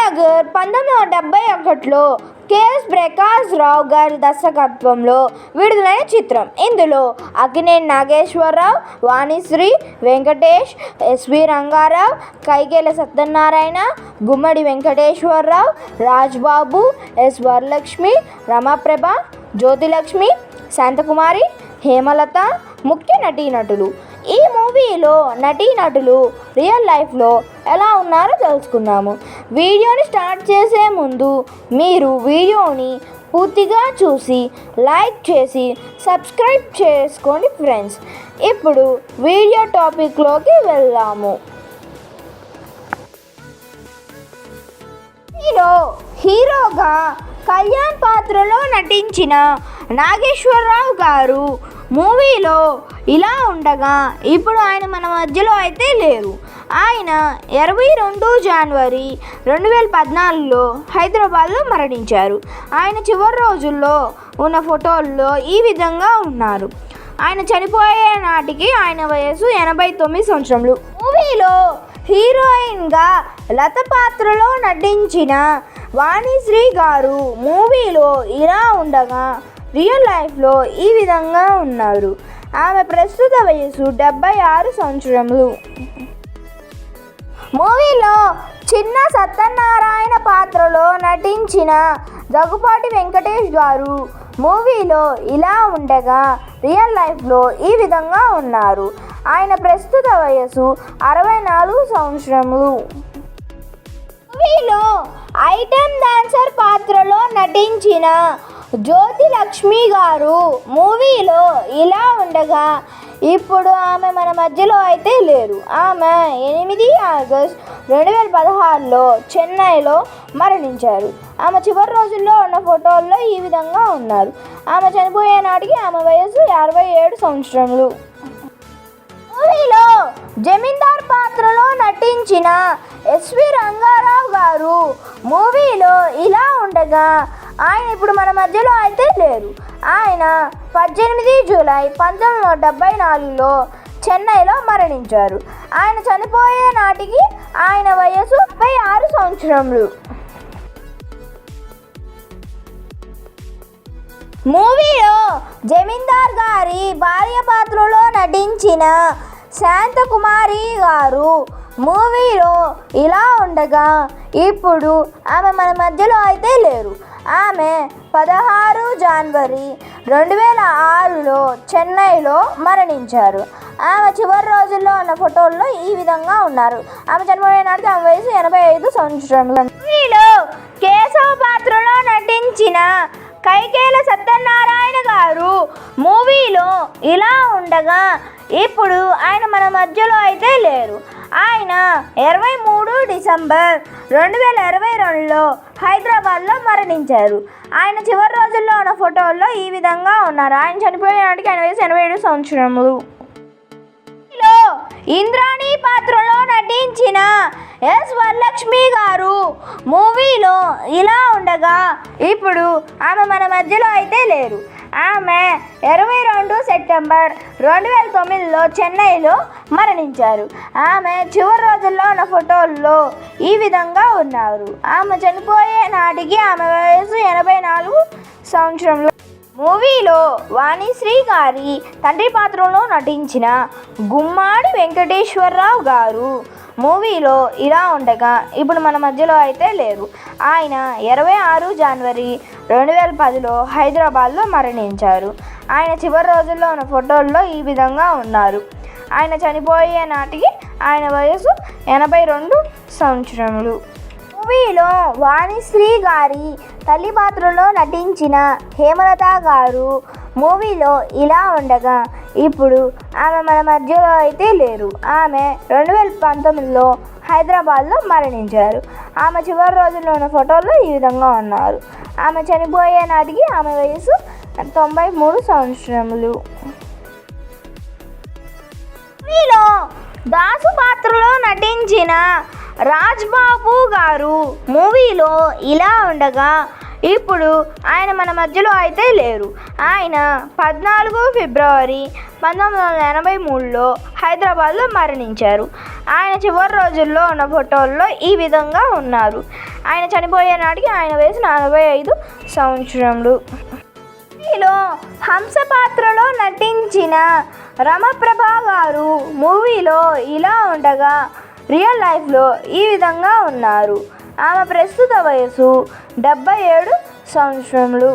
నగర్ పంతొమ్మిది వందల డెబ్బై ఒకటిలో కెఎస్ ప్రకాష్ రావు గారి దర్శకత్వంలో విడుదలైన చిత్రం. ఇందులో అక్కినేని నాగేశ్వరరావు వాణిశ్రీ వెంకటేష్ ఎస్వి రంగారావు కైకేల సత్యనారాయణ గుమ్మడి వెంకటేశ్వరరావు రాజ్బాబు ఎస్ వరలక్ష్మి రమాప్రభ జ్యోతిలక్ష్మి శాంతకుమారి హేమలత ముఖ్య నటీనటులు. ఈ మూవీలో నటీనటులు రియల్ లైఫ్లో ఎలా ఉన్నారో తెలుసుకుందాము. వీడియోని స్టార్ట్ చేసే ముందు మీరు వీడియోని పూర్తిగా చూసి లైక్ చేసి సబ్స్క్రైబ్ చేసుకోండి ఫ్రెండ్స్. ఇప్పుడు వీడియో టాపిక్లోకి వెళ్దాము. హీరో హీరోగా కళ్యాణ్ పాత్రలో నటించిన నాగేశ్వరరావు గారు మూవీలో ఇలా ఉండగా ఇప్పుడు ఆయన మన మధ్యలో అయితే లేరు. ఆయన ఇరవై రెండు జనవరి రెండు వేల పద్నాలుగులో హైదరాబాద్లో మరణించారు. ఆయన చివరి రోజుల్లో ఉన్న ఫోటోల్లో ఈ విధంగా ఉన్నారు. ఆయన చనిపోయే నాటికి ఆయన వయసు ఎనభై తొమ్మిది సంవత్సరములు. మూవీలో హీరోయిన్గా లత పాత్రలో నటించిన వాణిశ్రీ గారు మూవీలో ఇలా ఉండగా రియల్ లైఫ్లో ఈ విధంగా ఉన్నారు. ఆమె ప్రస్తుత వయసు డెబ్బై ఆరు సంవత్సరములు. మూవీలో చిన్న సత్యనారాయణ పాత్రలో నటించిన దగ్గుపాటి వెంకటేష్ గారు మూవీలో ఇలా ఉండగా రియల్ లైఫ్లో ఈ విధంగా ఉన్నారు. ఆయన ప్రస్తుత వయసు అరవై నాలుగు సంవత్సరములు. మూవీలో ఐటమ్ డాన్సర్ పాత్రలో నటించిన జ్యోతి లక్ష్మి గారు మూవీలో ఇలా ఉండగా ఇప్పుడు ఆమె మన మధ్యలో అయితే లేరు. ఆమె ఎనిమిది ఆగస్ట్ రెండు వేల పదహారులో చెన్నైలో మరణించారు. ఆమె చివరి రోజుల్లో ఉన్న ఫోటోల్లో ఈ విధంగా ఉన్నారు. ఆమె చనిపోయే నాటికి ఆమె వయసు అరవై ఏడు సంవత్సరములు. మూవీలో జమీందార్ పాత్రలో నటించిన ఎస్వి రంగారావు గారు మూవీలో ఇలా ఉండగా ఆయన ఇప్పుడు మన మధ్యలో అయితే లేరు. ఆయన పద్దెనిమిది జూలై పంతొమ్మిది వందల డెబ్బై నాలుగులో చెన్నైలో మరణించారు. ఆయన చనిపోయే నాటికి ఆయన వయసు ముప్పై ఆరు సంవత్సరములు. మూవీలో జమీందార్ గారి భార్య పాత్రలో నటించిన శాంతకుమారి గారు మూవీలో ఇలా ఉండగా ఇప్పుడు ఆమె మన మధ్యలో అయితే లేరు. ఆమె పదహారు జనవరి రెండు వేల ఆరులో చెన్నైలో మరణించారు. ఆమె చివరి రోజుల్లో ఉన్న ఫోటోల్లో ఈ విధంగా ఉన్నారు. ఆమె చనిపోయిన నాటికి ఆమె వయసు ఎనభై ఐదు సంవత్సరములు మూవీలో కేశవ పాత్రలో నటించిన కైకేల సత్యనారాయణ గారు మూవీలో ఇలా ఉండగా ఇప్పుడు ఆయన మన మధ్యలో అయితే లేరు. ఆయన ఇరవై మూడు డిసెంబర్ రెండు వేల ఇరవై రెండులో హైదరాబాద్లో మరణించారు. ఆయన చివరి రోజుల్లో ఉన్న ఫోటోల్లో ఈ విధంగా ఉన్నారు. ఆయన చనిపోయినాటికి ఆయన వయసు ఎనభై ఏడు సంవత్సరములు. ఇంద్రాణి పాత్రలో నటించిన ఎస్ వరలక్ష్మి గారు మూవీలో ఇలా ఉండగా ఇప్పుడు ఆమె మన మధ్యలో అయితే లేరు. ఆమె ఇరవై రెండు సెప్టెంబర్ రెండు వేల తొమ్మిదిలో చెన్నైలో మరణించారు. ఆమె చివరి రోజుల్లో ఉన్న ఫోటోల్లో ఈ విధంగా ఉన్నారు. ఆమె చనిపోయే నాటికి ఆమె వయసు ఎనభై నాలుగు సంవత్సరంలో మూవీలో వాణిశ్రీ గారి తండ్రి పాత్రలో నటించిన గుమ్మాడి వెంకటేశ్వరరావు గారు మూవీలో ఇలా ఉండగా ఇప్పుడు మన మధ్యలో అయితే లేరు. ఆయన ఇరవై ఆరు జనవరి రెండు వేల పదిలో హైదరాబాద్లో మరణించారు. ఆయన చివరి రోజుల్లో ఉన్న ఫోటోల్లో ఈ విధంగా ఉన్నారు. ఆయన చనిపోయే నాటికి ఆయన వయసు ఎనభై రెండు సంవత్సరములు. మూవీలో వాణిశ్రీ గారి తల్లి పాత్రలో నటించిన హేమలత గారు మూవీలో ఇలా ఉండగా ఇప్పుడు ఆమె మన మధ్యలో అయితే లేరు. ఆమె రెండు వేల పంతొమ్మిదిలో హైదరాబాద్లో మరణించారు. ఆమె చివరి రోజుల్లో ఉన్న ఫోటోల్లో ఈ విధంగా ఉన్నారు. ఆమె చనిపోయే నాటికి ఆమె వయసు తొంభై మూడు సంవత్సరములు. దాసు పాత్రలో నటించిన రాజ్బాబు గారు మూవీలో ఇలా ఉండగా ఇప్పుడు ఆయన మన మధ్యలో అయితే లేరు. ఆయన పద్నాలుగు ఫిబ్రవరి పంతొమ్మిది వందల ఎనభై మూడులో హైదరాబాద్లో మరణించారు. ఆయన చివరి రోజుల్లో ఉన్న ఫోటోల్లో ఈ విధంగా ఉన్నారు. ఆయన చనిపోయే నాటికి ఆయన వయసు నలభై ఐదు సంవత్సరములు. మూవీలో హంస పాత్రలో నటించిన రమప్రభ గారు మూవీలో ఇలా ఉండగా రియల్ లైఫ్లో ఈ విధంగా ఉన్నారు. ఆమె ప్రస్తుత వయసు డెబ్బై ఏడు సంవత్సరములు.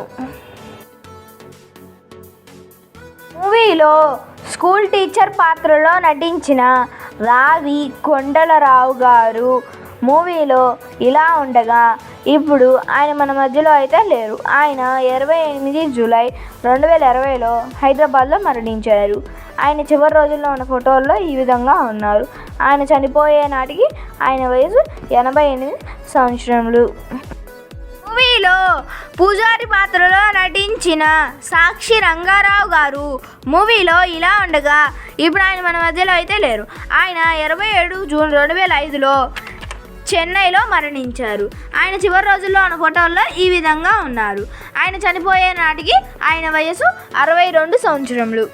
మూవీలో స్కూల్ టీచర్ పాత్రలో నటించిన రావి కొండలరావు గారు మూవీలో ఇలా ఉండగా ఇప్పుడు ఆయన మన మధ్యలో అయితే లేరు. ఆయన ఇరవై ఎనిమిది జూలై రెండు వేల ఇరవైలో హైదరాబాద్లో మరణించారు. ఆయన చివరి రోజుల్లో ఉన్న ఫోటోల్లో ఈ విధంగా ఉన్నారు. ఆయన చనిపోయే నాటికి ఆయన వయసు ఎనభై ఎనిమిది సంవత్సరములు. మూవీలో పూజారి పాత్రలో నటించిన సాక్షి రంగారావు గారు మూవీలో ఇలా ఉండగా ఇప్పుడు ఆయన మన మధ్యలో అయితే లేరు. ఆయన ఇరవై ఏడు జూన్ రెండు వేల ఐదులో చెన్నైలో మరణించారు. ఆయన చివరి రోజుల్లో ఉన్న ఫోటోల్లో ఈ విధంగా ఉన్నారు. ఆయన చనిపోయే నాటికి ఆయన వయసు అరవై రెండు సంవత్సరములు.